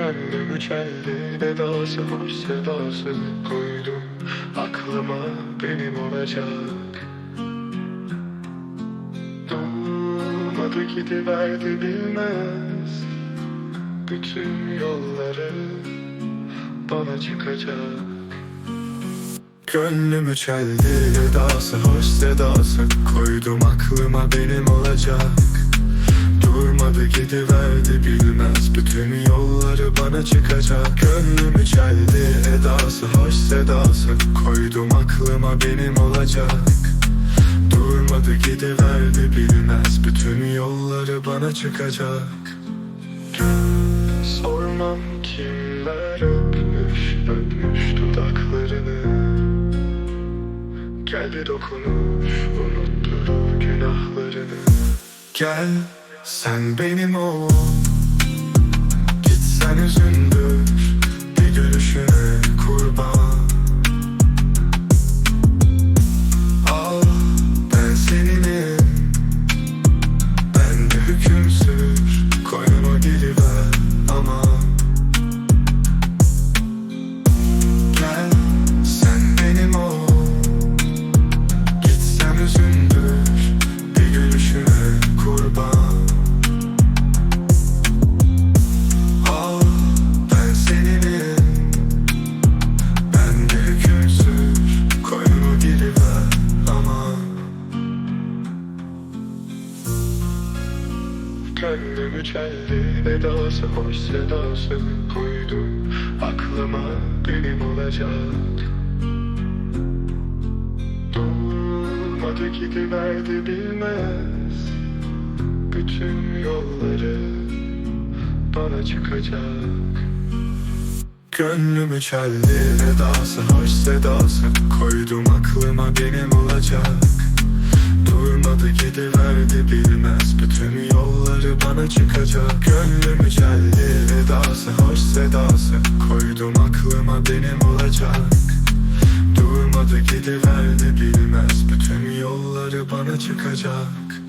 Gönlümü çeldi edası hoş sedası koydum. Aklıma benim olacak. Durmadı gidiverdi bilmez. Bütün yolları bana çıkacak. Gönlümü çeldi edası hoş sedası Koydum. Aklıma benim olacak Durmadı gidiverdi bilmez. Bütün yolları bana çıkacak. Gönlümü çeldi edası hoş sedası. Koydum aklıma benim olacak. Durmadı gidiverdi bilmez. Bütün yolları bana çıkacak. Sormam kimler öpmüş Öpmüş dudaklarını. Gel bir dokunuş Unuttur günahlarını. Gel sen benim ol Git sen üzündür Bir gülüşüne Gönlümü çeldi edası hoş sedası koydum Aklıma benim olacak. Durmadı gidiverdi bilmez. Bütün yolları bana çıkacak. Gönlümü çeldi edası hoş sedası Koydum aklıma benim olacak çıkacak Gönlümü çeldi edası hoş sedası. Koydum aklıma benim olacak. Durmadı gidiverdi bilmez. Bütün yolları bana çıkacak.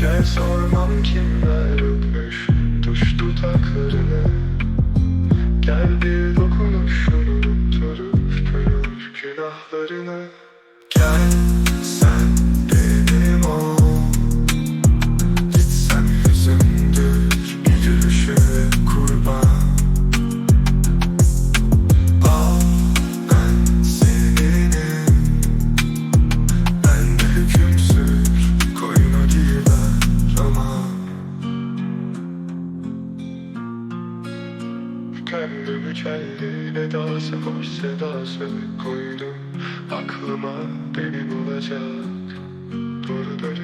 Gel sormam kimler öpmüş Tuş dudaklarını. Gel bir dokunuşunu unutturur günahlarını. Gel Gönlümü çeldi edası hoş sedası koydum. Aklıma benim olacak. Böyle